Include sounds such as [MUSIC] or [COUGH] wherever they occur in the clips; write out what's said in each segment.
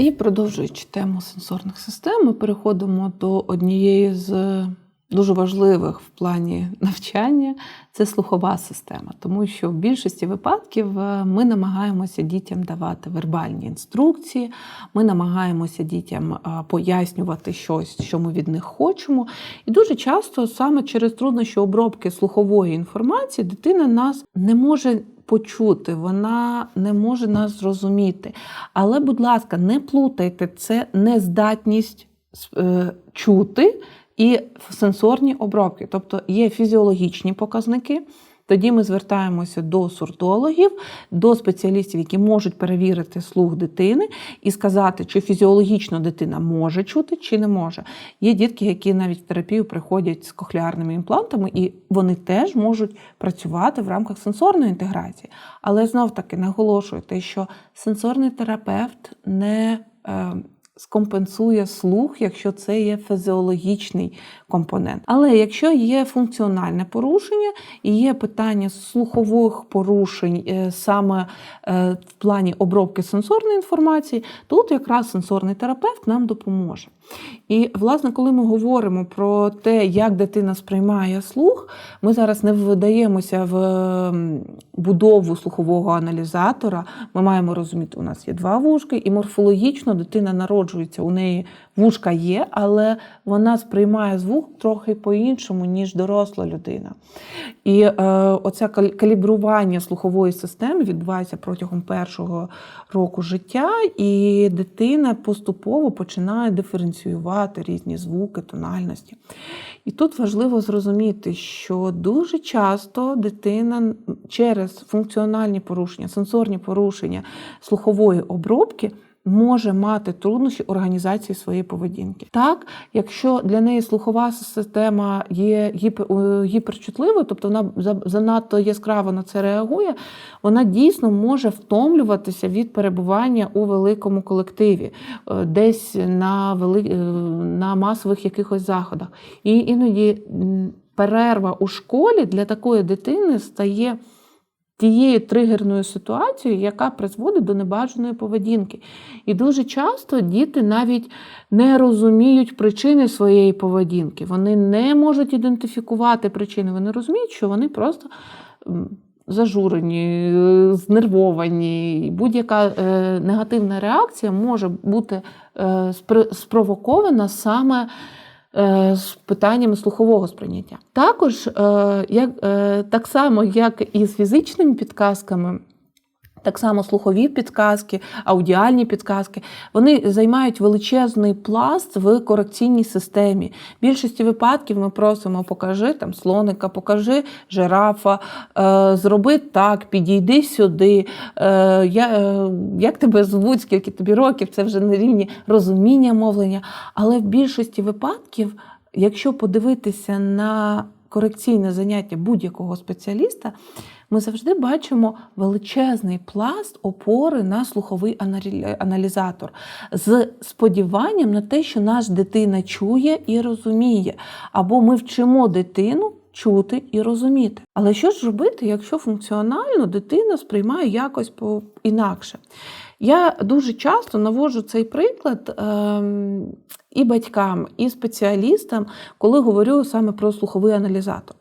І продовжуючи тему сенсорних систем, ми переходимо до однієї з дуже важливих в плані навчання це слухова система, тому що в більшості випадків е, ми намагаємося дітям давати вербальні інструкції, ми намагаємося дітям е, пояснювати щось, що ми від них хочемо. І дуже часто саме через труднощі обробки слухової інформації дитина нас не може. Почути, вона не може нас зрозуміти. Але, будь ласка, не плутайте це нездатність е, чути і сенсорні обробки. Тобто є фізіологічні показники. Тоді ми звертаємося до сурдологів, до спеціалістів, які можуть перевірити слух дитини і сказати, чи фізіологічно дитина може чути, чи не може. Є дітки, які навіть в терапію приходять з кохлеарними імплантами, і вони теж можуть працювати в рамках сенсорної інтеграції. Але знов таки наголошую те, що сенсорний терапевт не е, скомпенсує слух, якщо це є фізіологічний компонент. Але якщо є функціональне порушення і є питання слухових порушень е, саме е, в плані обробки сенсорної інформації, тут якраз сенсорний терапевт нам допоможе. І, власне, коли ми говоримо про те, як дитина сприймає слух, ми зараз не вдаємося в будову слухового аналізатора. Ми маємо розуміти, у нас є два вушки, і морфологічно дитина народжується. У неї вушка є, але вона сприймає звук трохи по-іншому, ніж доросла людина. І е, оце калібрування слухової системи відбувається протягом першого року життя, і дитина поступово починає диференціювати різні звуки, тональності. І тут важливо зрозуміти, що дуже часто дитина через функціональні порушення, сенсорні порушення слухової обробки може мати труднощі організації своєї поведінки. Так, якщо для неї слухова система є гіперчутливою, тобто вона занадто яскраво на це реагує, вона дійсно може втомлюватися від перебування у великому колективі, е, десь на вели... Е, на масових якихось заходах. І іноді перерва у школі для такої дитини стає тією тригерною ситуацією, яка призводить до небажаної поведінки. І дуже часто діти навіть не розуміють причини своєї поведінки. Вони не можуть ідентифікувати причини. Вони розуміють, що вони просто. Зажурені, знервовані, будь-яка е, негативна реакція може бути е, спровокована саме з питаннями слухового сприйняття. Також, е, як, е, так само, як і з фізичними підказками, так само слухові підказки, аудіальні підказки, вони займають величезний пласт в корекційній системі. В більшості випадків ми просимо покажи там слоника, покажи жирафа, е, зроби так, підійди сюди. Е, е, Як тебе звуть, скільки тобі років, це вже на рівні розуміння мовлення. Але в більшості випадків, якщо подивитися на корекційне заняття будь-якого спеціаліста, ми завжди бачимо величезний пласт опори на слуховий аналізатор з сподіванням на те, що наш дитина чує і розуміє, або ми вчимо дитину. Чути і розуміти. Але що ж робити, якщо функціонально дитина сприймає якось по інакше? Я дуже часто наводжу цей приклад ем, і батькам, і спеціалістам, коли говорю саме про слуховий аналізатор.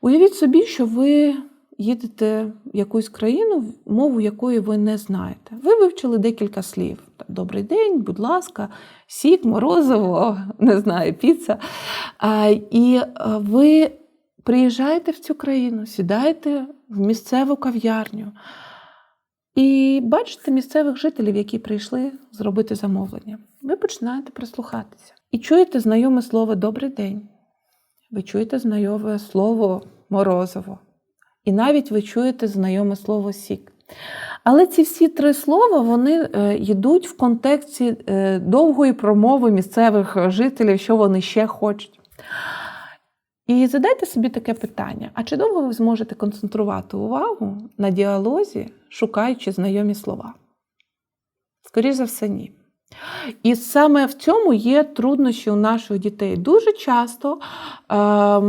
Уявіть собі, що ви їдете в якусь країну, мову якої ви не знаєте. Ви вивчили декілька слів. Добрий день, будь ласка, сік, морозиво, [LAUGHS] не знаю, піца. І ви приїжджаєте в цю країну, сідаєте в місцеву кав'ярню. І бачите місцевих жителів, які прийшли зробити замовлення. Ви починаєте прислухатися. І чуєте знайоме слово Добрий день. Ви чуєте знайоме слово морозиво. І навіть ви чуєте знайоме слово сік. Але ці всі три слова вони е, йдуть в контексті е, довгої промови місцевих жителів, що вони ще хочуть. І задайте собі таке питання: а чи довго ви зможете концентрувати увагу на діалозі, шукаючи знайомі слова? Скоріше за все, ні. І саме в цьому є труднощі у наших дітей. Дуже часто е,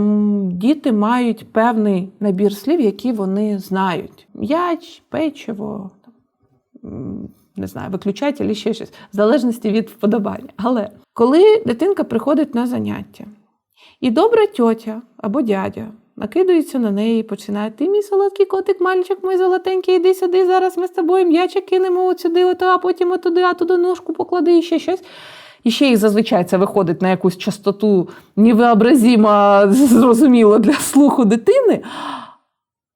діти мають певний набір слів, які вони знають: м'яч, печиво, не знаю, виключати або ще щось, в залежності від вподобання. Але коли дитинка приходить на заняття, і добра тьотя або дядя накидаються на неї і починають: Ти мій солодкий котик, мальчик, мій золотенький, іди сюди, зараз ми з тобою м'ячик кинемо от сюди, ото, а потім отуди, а туди ножку поклади і ще щось. І ще й зазвичай це виходить на якусь частоту невообразимо зрозуміло для слуху дитини.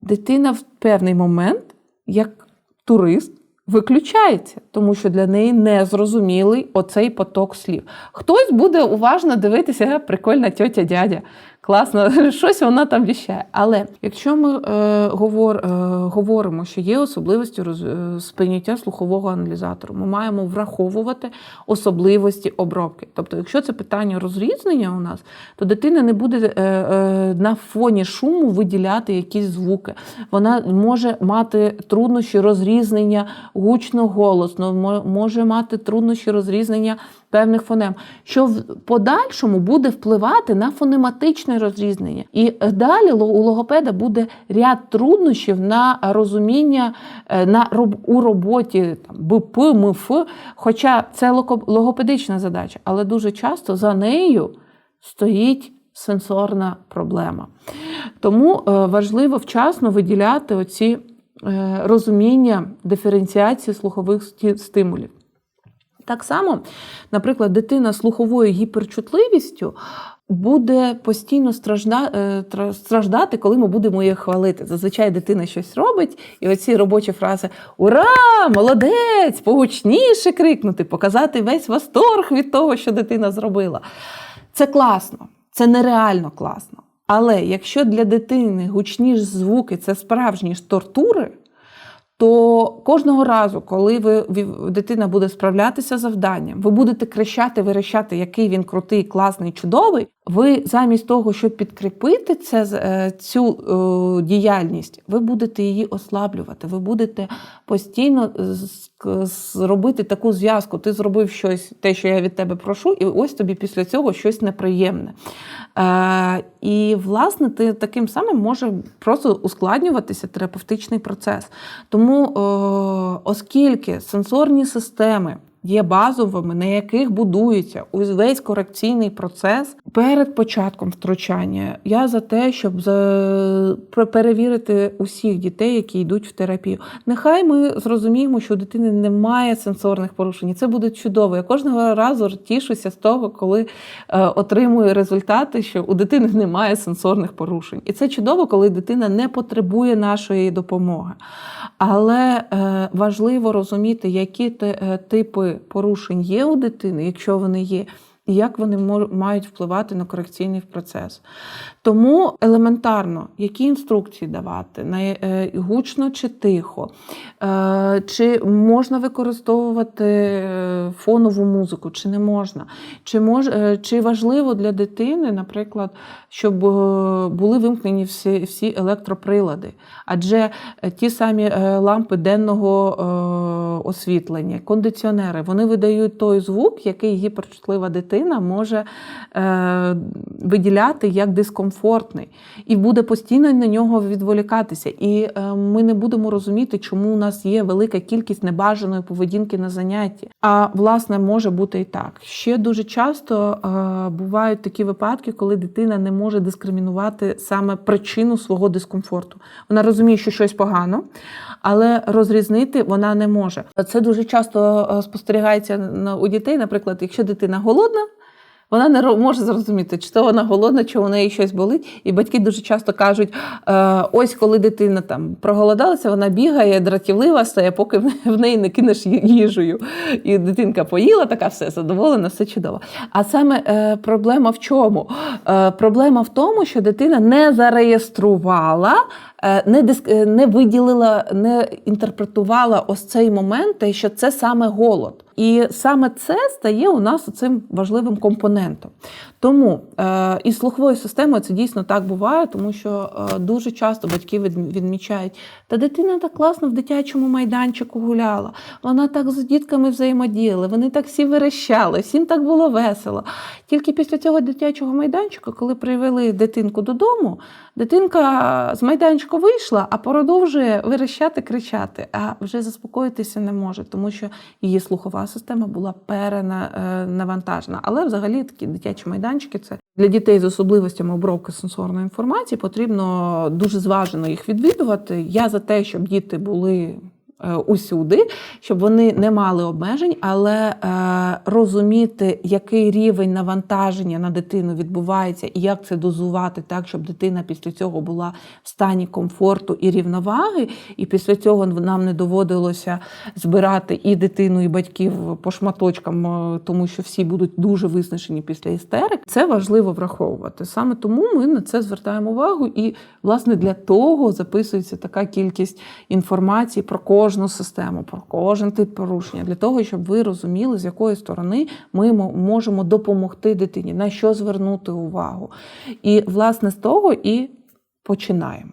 Дитина в певний момент, як турист, виключається, тому що для неї не зрозумілий оцей поток слів. Хтось буде уважно дивитися, прикольна тьотя дядя. Класно, [LAUGHS] щось вона там віщає. Але якщо ми е, говор, е, говоримо, що є особливості роз, е, сприйняття слухового аналізатору, ми маємо враховувати особливості обробки. Тобто, якщо це питання розрізнення у нас, то дитина не буде е, е, на фоні шуму виділяти якісь звуки. Вона може мати труднощі розрізнення гучно голосно, може мати труднощі розрізнення певних фонем, що в подальшому буде впливати на фонематичне розрізнення. І далі у логопеда буде ряд труднощів на розуміння е, на у роботі там, БП, МФ, хоча це логопедична задача, але дуже часто за нею стоїть сенсорна проблема. Тому е, важливо вчасно виділяти оці е, розуміння диференціації слухових стимулів. Так само, наприклад, дитина з слуховою гіперчутливістю буде постійно стражда, е, страждати, коли ми будемо її хвалити. Зазвичай дитина щось робить, і оці робочі фрази Ура! Молодець! Погучніше крикнути, показати весь восторг від того, що дитина зробила. Це класно, це нереально класно. Але якщо для дитини гучні ж звуки це справжні ж тортури, то кожного разу, коли ви, дитина буде справлятися завданням, ви будете кричати, верещати, який він крутий, класний, чудовий. Ви замість того, щоб підкріпити це, е, цю е, діяльність, ви будете її ослаблювати. Ви будете постійно зробити таку зв'язку. Ти зробив щось, те, що я від тебе прошу, і ось тобі після цього щось неприємне. Е, і, власне, ти таким самим може просто ускладнюватися терапевтичний процес. Тому, оскільки сенсорні системи є базовими, на яких будується увесь корекційний процес перед початком втручання, я за те, щоб перевірити усіх дітей, які йдуть в терапію. Нехай ми зрозуміємо, що у дитини немає сенсорних порушень. Це буде чудово. Я кожного разу тішуся з того, коли е, отримую результати, що у дитини немає сенсорних порушень. І це чудово, коли дитина не потребує нашої допомоги. Але е, важливо розуміти, які е, порушень є у дитини, якщо вони є. І як вони мають впливати на корекційний процес. Тому елементарно, які інструкції давати, е, гучно чи тихо, е, чи можна використовувати е, фонову музику, чи не можна, чи, мож, чи важливо для дитини, наприклад, щоб були вимкнені всі, всі електроприлади. Адже ті самі лампи денного освітлення, кондиціонери, вони видають той звук, який гіперчутлива дитина може виділяти як дискомфортний, і буде постійно на нього відволікатися. І е, ми не будемо розуміти, чому у нас є велика кількість небажаної поведінки на занятті. А власне може бути і так. Ще дуже часто е, бувають такі випадки, коли дитина не може дискримінувати саме причину свого дискомфорту. Вона розуміє, що щось погано, але розрізнити вона не може. Це дуже часто е, спостерігається у дітей. Наприклад, якщо дитина голодна. Вона не може зрозуміти, чи то вона голодна, чи у неї щось болить. І батьки дуже часто кажуть: е, ось коли дитина там проголодалася, вона бігає, дратівлива стає, поки в- в неї не кинеш їжею. І дитинка поїла, така все задоволена, все чудово. А саме е, проблема в чому? Е, проблема в тому, що дитина не зареєструвала. Е, Не диск... е, не виділила, не інтерпретувала ось цей момент, що це саме голод. І саме це стає у нас цим важливим компонентом. Тому е, із слуховою системою це дійсно так буває, тому що е, дуже часто батьки відмічають, та дитина так класно в дитячому майданчику гуляла, вона так з дітками взаємодіяла, вони так всі верещали, всім так було весело. Тільки після цього дитячого майданчика, коли привели дитинку додому, дитинка з майданчика дитячко вийшла, а продовжує вирощати, кричати, а вже заспокоїтися не може, тому що її слухова система була перенавантажена. Але взагалі такі дитячі майданчики це для дітей з особливостями обробки сенсорної інформації потрібно дуже зважено їх відвідувати. Я за те, щоб діти були. Е, Усюди, щоб вони не мали обмежень, але е, розуміти, який рівень навантаження на дитину відбувається, і як це дозувати так, щоб дитина після цього була в стані комфорту і рівноваги, і після цього нам не доводилося збирати і дитину, і батьків по шматочкам, е, тому що всі будуть дуже виснажені після істерик. Це важливо враховувати. Саме тому ми на це звертаємо увагу, і власне для того записується така кількість інформації про кожну систему, про кожен тип порушення, для того, щоб ви розуміли, з якої сторони ми мо- можемо допомогти дитині, на що звернути увагу. І власне з того і починаємо.